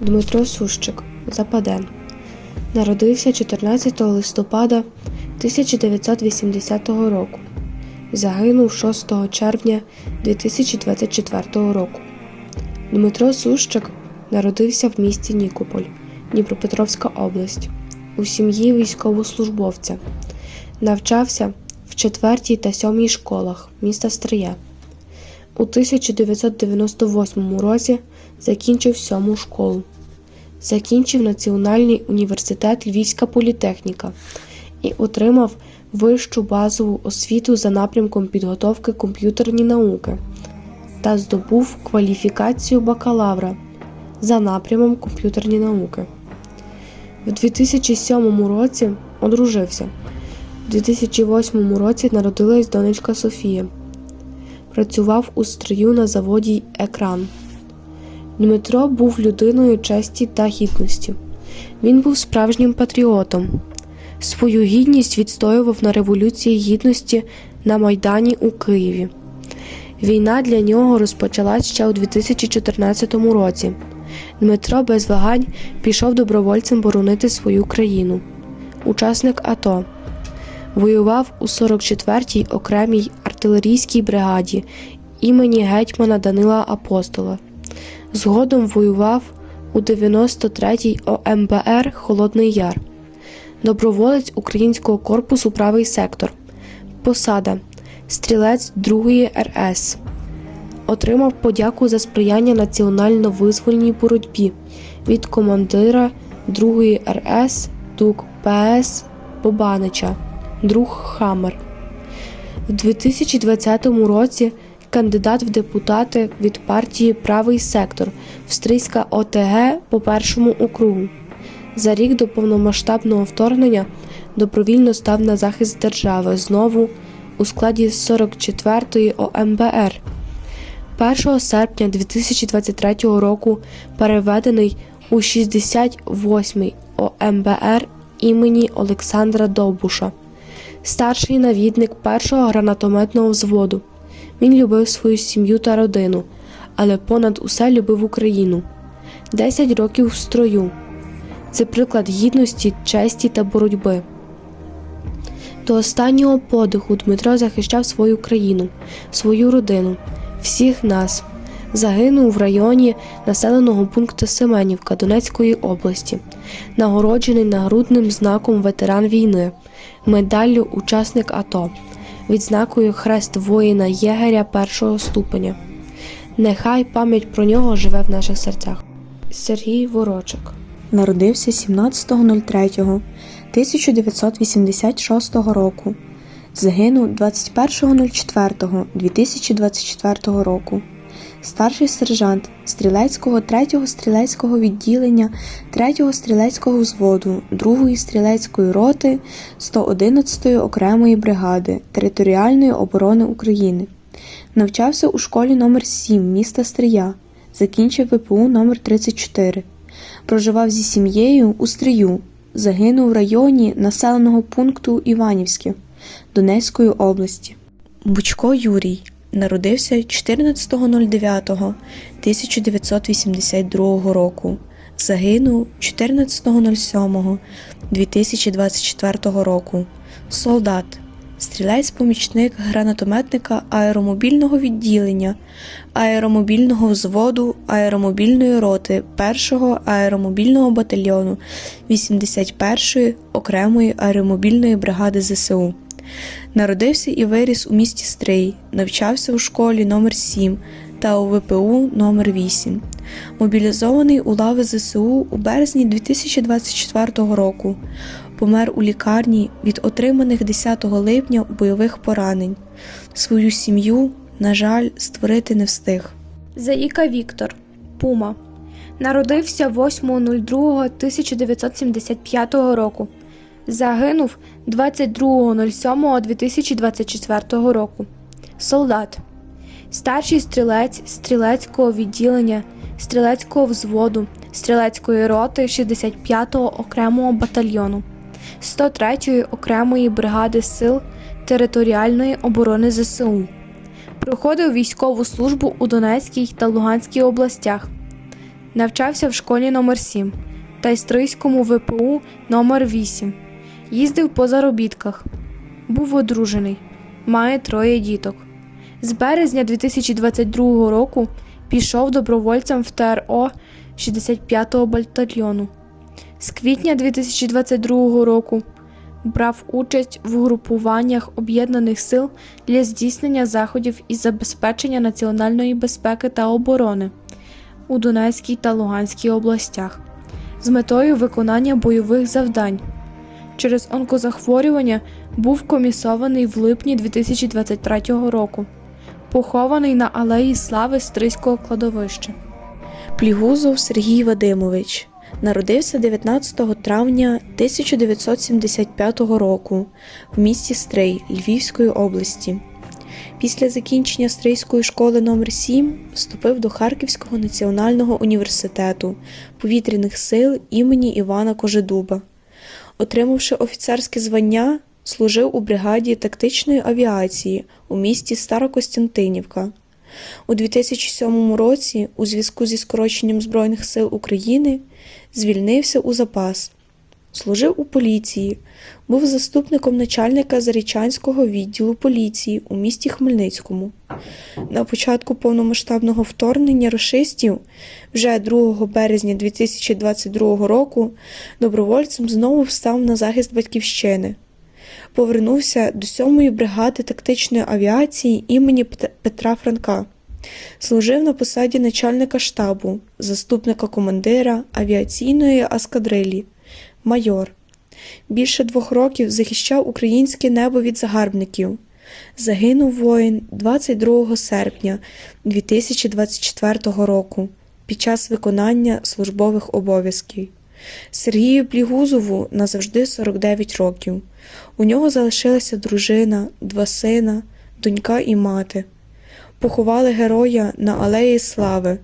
Дмитро Сущик, Западен. Народився 14 листопада 1980 року. Загинув 6 червня 2024 року. Дмитро Сущик народився в місті Нікополь, Дніпропетровська область, у сім'ї військовослужбовця. Навчався в 4 та 7 школах міста Стрия. У 1998 році закінчив сьому школу. Закінчив Національний університет Львівська політехніка і отримав вищу базову освіту за напрямком підготовки комп'ютерні науки та здобув кваліфікацію бакалавра за напрямом комп'ютерні науки. В 2007 році одружився. У 2008 році народилась донечка Софія. Працював у строю на заводі Екран. Дмитро був людиною честі та гідності. Він був справжнім патріотом. Свою гідність відстоював на Революції Гідності на Майдані у Києві. Війна для нього розпочалась ще у 2014 році. Дмитро без вагань пішов добровольцем боронити свою країну. Учасник АТО. Воював у 44-й окремій артилерійській бригаді імені гетьмана Данила Апостола. Згодом воював у 93-й ОМБР Холодний Яр. Доброволець Українського корпусу Правий сектор. Посада Стрілець 2-ї РС. Отримав подяку за сприяння національно-визвольній боротьбі від командира 2-ї РС ДУК ПС Бобанича, друг Хамер. В 2020 році кандидат в депутати від партії Правий сектор Встрийська ОТГ по першому округу. За рік до повномасштабного вторгнення добровільно став на захист держави знову у складі 44-ї ОМБР. 1 серпня 2023 року переведений у 68-й ОМБР імені Олександра Довбуша, старший навідник першого гранатометного взводу. Він любив свою сім'ю та родину, але понад усе любив Україну. 10 років в строю. Це приклад гідності, честі та боротьби. До останнього подиху Дмитро захищав свою країну, свою родину, всіх нас. Загинув в районі населеного пункту Семенівка Донецької області, нагороджений нагрудним знаком ветеран війни, медаллю учасник АТО, відзнакою хрест воїна Єгеря першого ступеня. Нехай пам'ять про нього живе в наших серцях. Сергій Ворочик Народився 17.03.1986 року. Загинув 21.04.2024 року. Старший сержант стрілецького 3-го стрілецького відділення 3-го стрілецького взводу 2-ї стрілецької роти 111-ї окремої бригади територіальної оборони України. Навчався у школі номер 7 міста Стрия. Закінчив ВПУ номер 34 Проживав зі сім'єю у Стрию. Загинув в районі населеного пункту Іванівське Донецької області. Бучко Юрій народився 14.09.1982 року. Загинув 14.07.2024 року. Солдат. Стрілець-помічник гранатометника аеромобільного відділення, аеромобільного взводу аеромобільної роти 1-го аеромобільного батальйону 81-ї окремої аеромобільної бригади ЗСУ. Народився і виріс у місті Стрий, навчався у школі номер 7 та у ВПУ номер 8 Мобілізований у лави ЗСУ у березні 2024 року. Помер у лікарні від отриманих 10 липня бойових поранень. Свою сім'ю, на жаль, створити не встиг. Заїка Віктор, Пума. Народився 8.02.1975 року. Загинув 22.07.2024 року. Солдат. Старший стрілець стрілецького відділення, стрілецького взводу, стрілецької роти 65-го окремого батальйону, 103-ї окремої бригади сил територіальної оборони ЗСУ. Проходив військову службу у Донецькій та Луганській областях. Навчався в школі номер 7 та Істрийському ВПУ номер 8 Їздив по заробітках. Був одружений. Має троє діток. З березня 2022 року пішов добровольцем в ТРО 65-го батальйону. З квітня 2022 року брав участь в групуваннях об'єднаних сил для здійснення заходів із забезпечення національної безпеки та оборони у Донецькій та Луганській областях з метою виконання бойових завдань. Через онкозахворювання був комісований в липні 2023 року, похований на алеї Слави Стрийського кладовища. Плігузов Сергій Вадимович народився 19 травня 1975 року в місті Стрий Львівської області. Після закінчення Стрийської школи номер 7 вступив до Харківського національного університету повітряних сил імені Івана Кожедуба. Отримавши офіцерське звання, служив у бригаді тактичної авіації у місті Старокостянтинівка. У 2007 році, у зв'язку зі скороченням Збройних сил України, звільнився у запас. Служив у поліції, був заступником начальника Зарічанського відділу поліції у місті Хмельницькому. На початку повномасштабного вторгнення рашистів, вже 2 березня 2022 року, добровольцем знову встав на захист батьківщини. Повернувся до 7-ї бригади тактичної авіації імені Петра Франка. Служив на посаді начальника штабу, заступника командира авіаційної аскадрилі, майор. Більше двох років захищав українське небо від загарбників. Загинув воїн 22 серпня 2024 року під час виконання службових обов'язків. Сергію Плігузову назавжди 49 років. У нього залишилася дружина, два сина, донька і мати. Поховали героя на Алеї Слави